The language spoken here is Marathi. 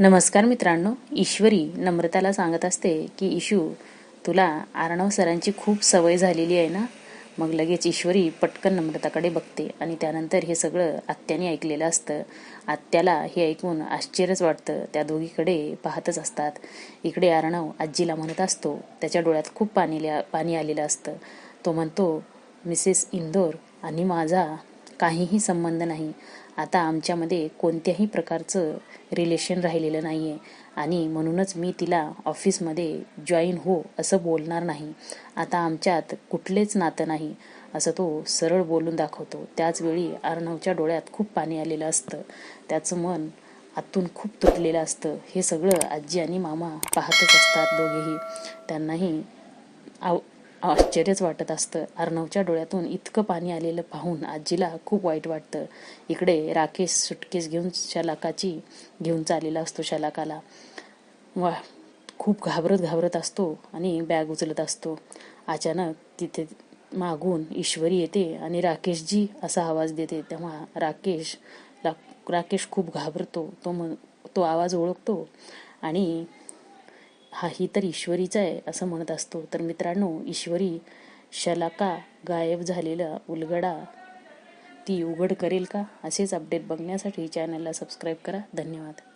नमस्कार मित्रांनो ईश्वरी नम्रताला सांगत असते की इशू तुला आर्णव सरांची खूप सवय झालेली आहे ना? मग लगेच ईश्वरी पटकन नम्रताकडे बघते आणि त्यानंतर हे सगळं आत्याने ऐकलेलं असतं. आत्याला हे ऐकून आश्चर्यच वाटतं. त्या दोघीकडे पाहतच असतात. इकडे आर्णव आजीला म्हणत असतो. त्याच्या डोळ्यात खूप पाणी पाणी आलेलं असतं. तो म्हणतो मिसेस इंदोर आणि माझा काहीही संबंध नाही. आता आमच्यामध्ये कोणत्याही प्रकारचं रिलेशन राहिलेलं नाही आहे आणि म्हणूनच मी तिला ऑफिसमध्ये जॉईन हो असं बोलणार नाही. आता आमच्यात कुठलेच नातं नाही असं तो सरळ बोलून दाखवतो. त्याचवेळी अर्णवच्या डोळ्यात खूप पाणी आलेलं असतं. त्याचं मन आतून खूप तुटलेलं असतं. हे सगळं आजी आणि मामा पाहतच असतात दोघेही. त्यांनाही आव आश्चर्यच वाटत असतं. अर्णवच्या डोळ्यातून इतकं पाणी आलेलं पाहून आजीला खूप वाईट वाटतं. इकडे राकेश सुटकेस घेऊन शलाकाची घेऊन चाललेला असतो शलाकाला. वा खूप घाबरत घाबरत असतो आणि बॅग उचलत असतो. अचानक तिथे मागून ईश्वरी येते आणि राकेशजी असा आवाज देते. तेव्हा राकेश राकेश खूप घाबरतो. तो म तो आवाज ओळखतो आणि हा ही तर ईश्वरीचा आहे असं म्हणत असतो. तर मित्रांनो ईश्वरी शलाका गायब झालेला उलगडा ती उघड करेल का? असेच अपडेट बघण्यासाठी चॅनलला सबस्क्राईब करा. धन्यवाद.